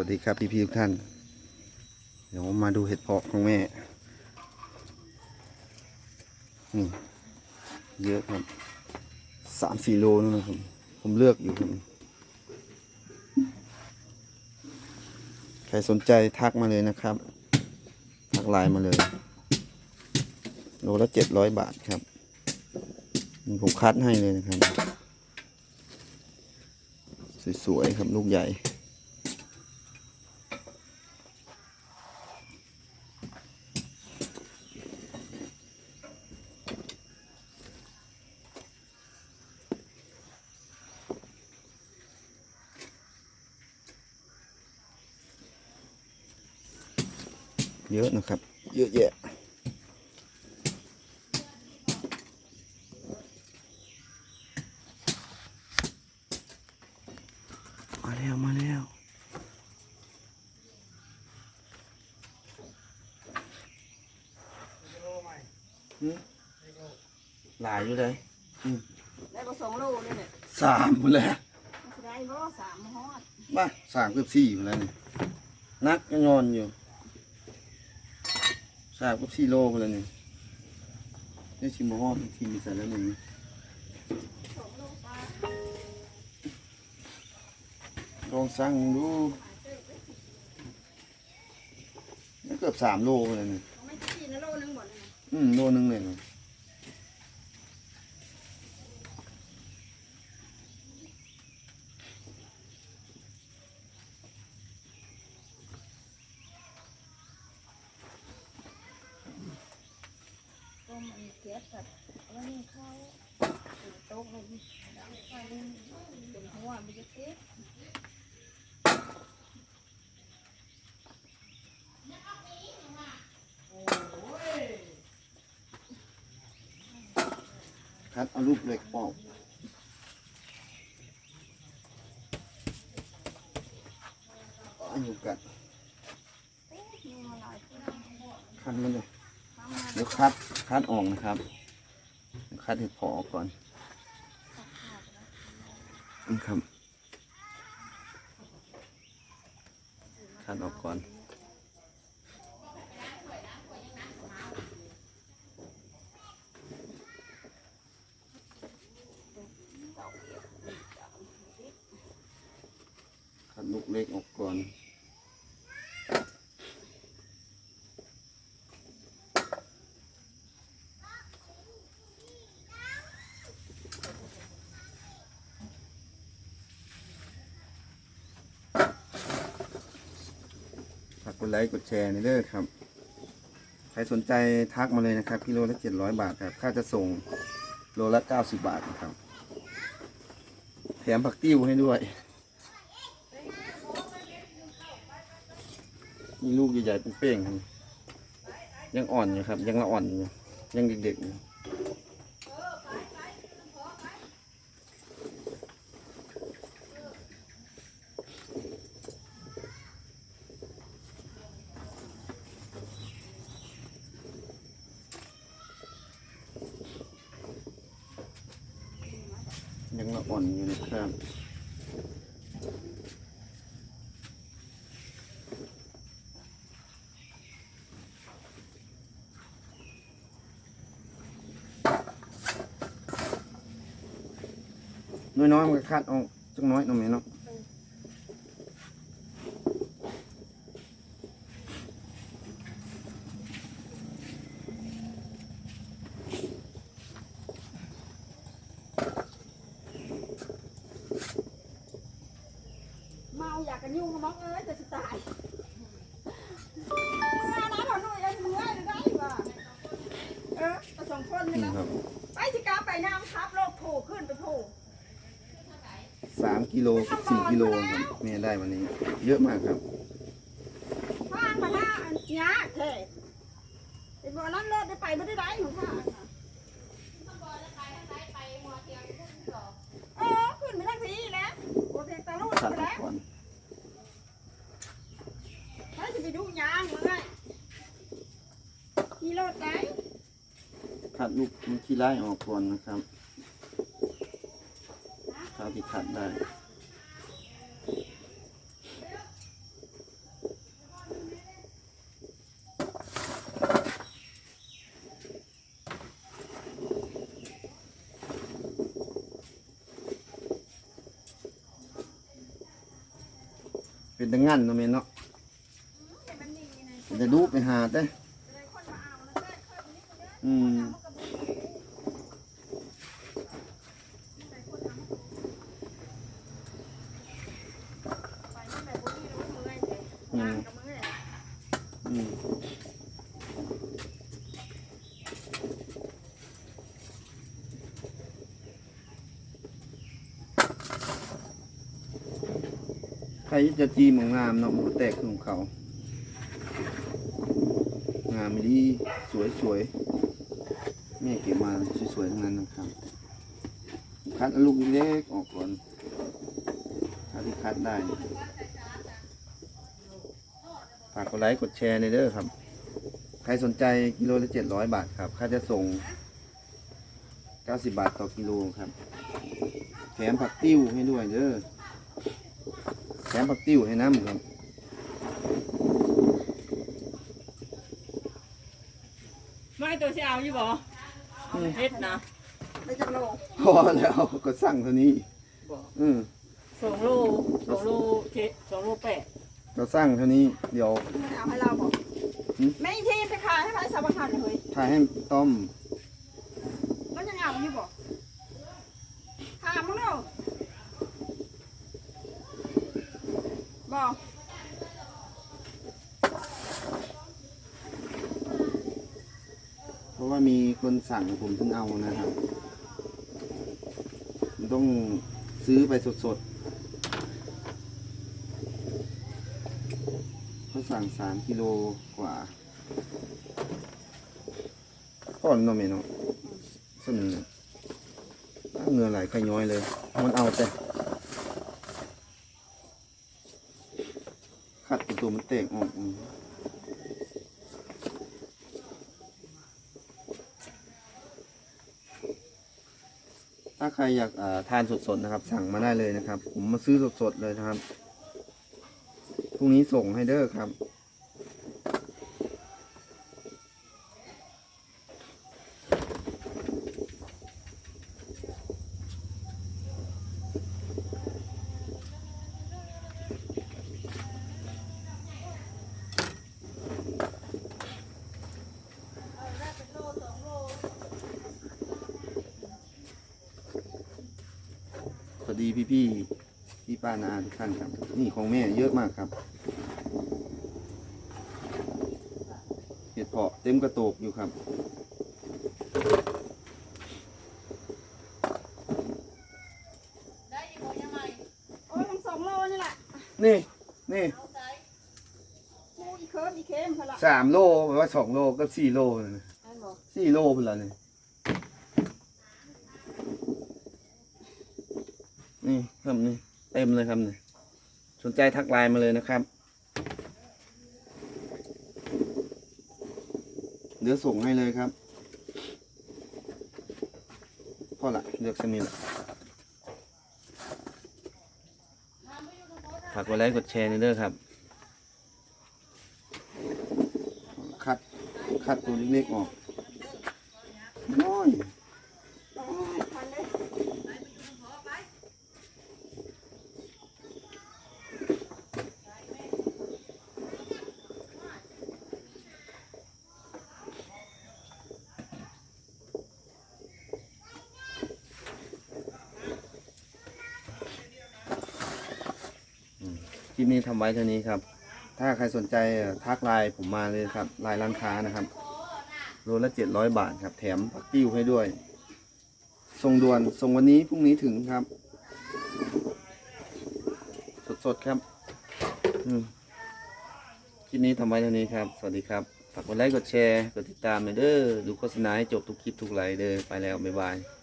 วัสดีครับพี่พี่ๆทุกท่าน เดี๋ยวมาดูเห็ดเพาะของแม่นี่เยอะครับสามสี่โลนู่นนะครับ ผมเลือกอยู่ครับใครสนใจทักมาเลยนะครับ ทักไลน์มาเลย โลละเจ็ดร้อยบาทครับนี่ผมคัดให้เลยนะครับ สวยๆครับลูกใหญ่ เยอะนะครับ เยอะแยะมาแล้วมาแล้วหืมหลายอยู่เลยได้ก็สองโลนี่แหละสามหมดแล้วได้ก็สามฮอดมาสามเกือบสี่หมดแล้วนี่นักก็งอนอยู่ สามเกือบสี่โลหมดแล้วนี่นี่ชิมฮอดทีมีใส่แล้วหนึ่งสองโลปลาลองสั่งดูนี่เกือบสามโลเลยนี่ไม่กี่นะโลนึงหมดเลยนะอืมโลนึงเลย มันเก็บกับวันนี้เขาโต๊ะเขาดังไฟเป็นหัวมันจะเก็บคัดเอาลูกเหล็กออกอันอยู่กัดมีมาหลายคนคัดมันเลยทำมาเดี๋ยวคัด คัดออกนะครับคัดให้พอออกก่อนนี่ครับคัดออกก่อนคัดลูกเล็กออกก่อน กดไลค์กดแชร์ในเด้อครับ ใครสนใจทักมาเลยนะครับกิโลละเจ็ดร้อยบาทครับ ค่าจะส่งโลละเก้าสิบบาทนะครับ แถมผักติ้วให้ด้วย มีลูกใหญ่ๆเป้งๆครับยังอ่อนอยู่ครับ ยังละอ่อนอยู่ยังเด็กๆอยู่ ยังละอ่อนอยู่นะครับน้อยๆมันก็คัดออกจังน้อยหน่อยเนาะ เมาอยากกันยุ่งกับมังเอ้ยจะตายเมื่อนะเราหน่อยเมื่อได้ป่ะเออผสองคนนี่นี่นะครับไปสิกาไปน้ำทับโลกโผล่ขึ้นไปโผล่สามกิโลกับสี่กิโลครับแม่ได้วันนี้ เยอะมากครับข้างมาหน้าอันเนี้ยแท้ไอ้บ่อนั้นรถได้ไปไม่ได้ได้ของข้าเออขึ้นไปทั้งทีแล้วโอเคตาลูกคัดไปออกแล้ว ขี้รถได้ขัดลูกมันขี้ไล่ออกก่อนนะครับข้าวที่ขัดได้เป็นดังงั้นเนาะเมนเนาะจะดูไปหาเต้ เจ๊งานกับมือเนี่ยอืมใครจะจีมงามเนาะมันก็แตกของเขา งามดีสวยสวยๆแม่เก็บมาสวยๆทั้งนั้นนะครับคัดลูกเล็กออกก่อนถ้าที่คัดได้ ฝากกดไลค์กดแชร์ในอยเด้อครับ ใครสนใจกิโลละเจ็ดร้อยบาทครับ ค่าจะส่งเก้าสิบบาทต่อกิโลครับ แถมผักติ้วให้ด้วยเด้อ แถมผักติ้วให้น้ำครับไม่ตัวสิเอาอยู่บ่เฮ็ดนะได้จังโลพอแล้วก็สั่งเท่านี้บ่อืมสองโลสองโลเจ็ดสองโลแปด ก็สั่งเท่านี้เดี๋ยวไม่เอาให้เราบอกหืมแม่งที่ไปขายให้ไรสาวคันเลยถ่ายให้ต้อมมันยังเอาอยู่บอกถามมึงเนาะบอกเพราะว่ามีคนสั่งผมถึงเอานะครับมันต้องซื้อไปสดๆ เขาสั่งสามกิโลกว่าพ่อนเนาะแม่เนาะส้นเนี่ยเหงื่อไหลขย้อยเลย มันเอาแต่ขัดประตูมันเตะออกอืมถ้าใครอยากอ่าทานสดๆนะครับ สั่งมาได้เลยนะครับ ผมมาซื้อสดๆเลยนะครับ พรุ่งนี้ส่งให้เด้อครับสวัสดีพี่พี่ๆ พี่ป้านาอาทุกท่านครับ นี่ของแม่เยอะมากครับเห็ดเพาะเต็มกระโตกอยู่ครับได้อยู่บ่ยังไงโอ้ยทั้งสองโลนี่แหละนี่นี่เอาใจกูอีเคิร์ฟอีเข้มพะละสามโลแปลว่าสองโลก็สี่โลเลยนะอันบอกสี่โลเป็นละนี่นี่ครับนี่ เต็มเลยครับนี่สนใจทักไลน์มาเลยนะครับ เดี๋ยวส่งให้เลยครับพอละเลือกสมิละฝากกดไลค์กดแชร์นอยเด้อครับ คัด คัดตัวเล็กๆออกน้อย โอ้ยทันเลย คลิปนี้ทำไว้เท่านี้ครับ ถ้าใครสนใจทักไลน์ผมมาเลยครับไลน์ร้านค้านะครับโลละเจ็ดร้อยบาทครับ แถมปักติ้วให้ด้วย ส่งด่วนส่งวันนี้พรุ่งนี้ถึงครับ สดๆครับคลิปนี้ทำไว้เท่านี้ครับ สวัสดีครับ ฝากกดไลค์ กดแชร์ กดติดตามหน่อยเด้อ ดูโฆษณาให้จบทุกคลิปทุกไลน์เด้อ ไปแล้ว บ๊ายบาย